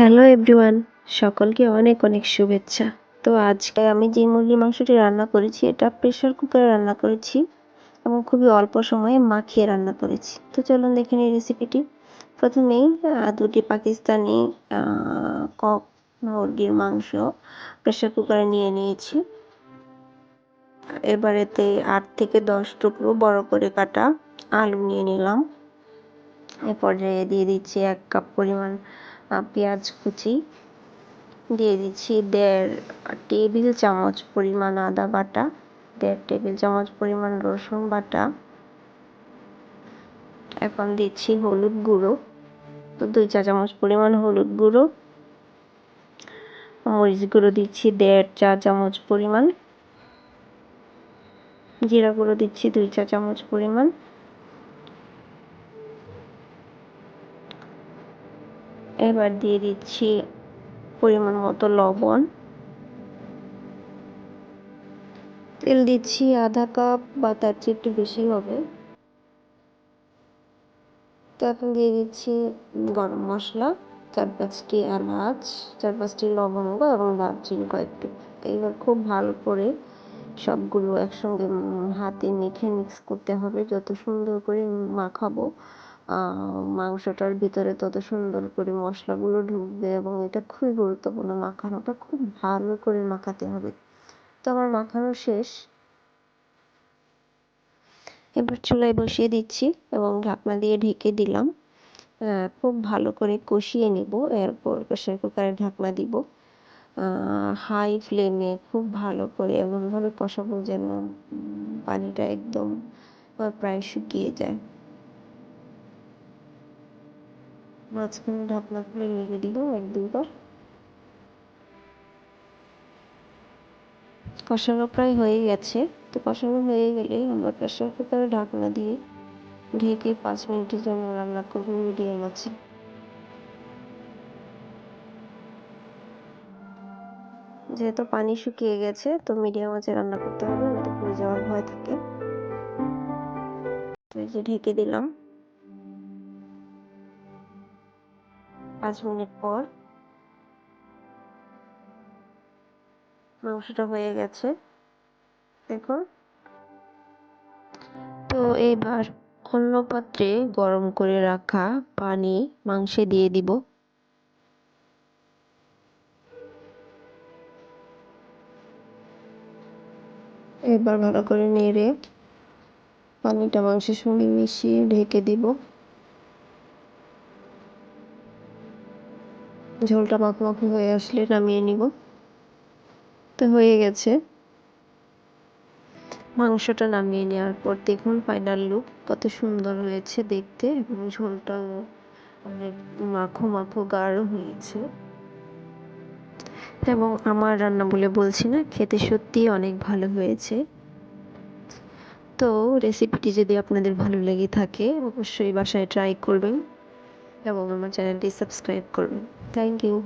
Hello everyone সকলকে অনেক অনেক শুভেচ্ছা। তো আজকে আমি যে মুরগির মাংসটি রান্না করেছি, এটা প্রেশার কুকারে রান্না করেছি এবং খুবই অল্প সময়ে মাখিয়ে রান্না করেছি। তো চলুন দেখে নিই রেসিপিটি প্রথমেই দুটি পাকিস্তানি কক মুরগির মাংস প্রেশার কুকারে নিয়ে নিয়েছি। এবারেতে আট থেকে দশ টুকরো বড় করে কাটা আলু নিয়ে নিলাম। এ পর্যায়ে দিয়ে দিচ্ছি এক কাপ পরিমাণ পেঁয়াজ কুচি দিয়ে দিচ্ছি দেড় টেবিল চামচ পরিমাণ আদা বাটা, দেড় টেবিল চামচ পরিমাণ রসুন বাটা, এখন দিচ্ছি হলুদ গুঁড়ো, তো দুই চা চামচ পরিমাণ হলুদ গুঁড়ো, মরিচ গুঁড়ো দিচ্ছি দেড় চা চামচ পরিমাণ, জিরা গুঁড়ো দিচ্ছি দুই চা চামচ পরিমাণ এবার দিয়ে দিচ্ছি পরিমাণ মতো লবণ। তেল দিচ্ছি আধা কাপ বা তার চেয়ে একটু বেশি হবে। তো এখন দিয়ে দিচ্ছি গরম মশলা, চার পাঁচটি এলাচ, চার পাঁচটি লবঙ্গ এবং দারচিনি কয়েকটি। এইবার খুব ভালো করে সবগুলো একসঙ্গে হাতে মেখে মিক্স করতে হবে। যত সুন্দর করে মাখাবো মাংসটার ভিতরে তত সুন্দর করে মশলাগুলো ঢুকবে এবং এটা খুবই গুরুত্বপূর্ণ মাখানোটা খুব ভালো করে মাখাতে হবে। তো আমার মাখানো শেষ। এবার চুলায় বসিয়ে দিচ্ছি এবং ঢাকনা দিয়ে ঢেকে দিলাম। খুব ভালো করে কষিয়ে নেব। এরপর প্রেসার কুকারে ঢাকনা দিব। হাই ফ্লেমে খুব ভালো করে এমনভাবে কষাবো যেন পানিটা একদম প্রায় শুকিয়ে যায়। মাঝখানে ঢাকনা খুলে রেখে দিব এক দুবার কষানো প্রায় হয়ে গেছে। তো কষানো হয়ে গেলে আমরা প্রেসার কুকারে ঢাকনা দিয়ে ঢেকে পাঁচ মিনিটের জন্য রান্না করব মিডিয়াম আছে যেহেতু পানি শুকিয়ে গেছে, তো মিডিয়াম আঁচে রান্না করতে হবে নয়তো পুড়ে যাওয়ার ভয় থাকে। তো এই যে ঢেকে দিলাম। পাঁচ মিনিট পর। মাংসটা হয়ে গেছে। দেখুন। তো এবার অন্য পাত্রে গরম করে রাখা পানি মাংসে দিয়ে দিব। এবার ভালো করে নেড়ে পানিটা মাংসের সঙ্গে মিশিয়ে ঢেকে দিব। ঝোলটা মাখো হয়ে আসলে নামিয়ে নিব। তো হয়ে গেছে। মাংসটা নামিয়ে নেওয়ার পর দেখুন ফাইনাল লুক কত সুন্দর হয়েছে দেখতে এবং ঝোলটা অনেক মাখো মাখো গাঢ় হয়েছে। এবং আমার রান্না বলে বলছি না, খেতে সত্যিই অনেক ভালো হয়েছে। তো রেসিপিটি যদি আপনাদের ভালো লেগে থাকে, অবশ্যই বাসায় ট্রাই করবেন এবং আমার চ্যানেলটি সাবস্ক্রাইব করবেন। thank you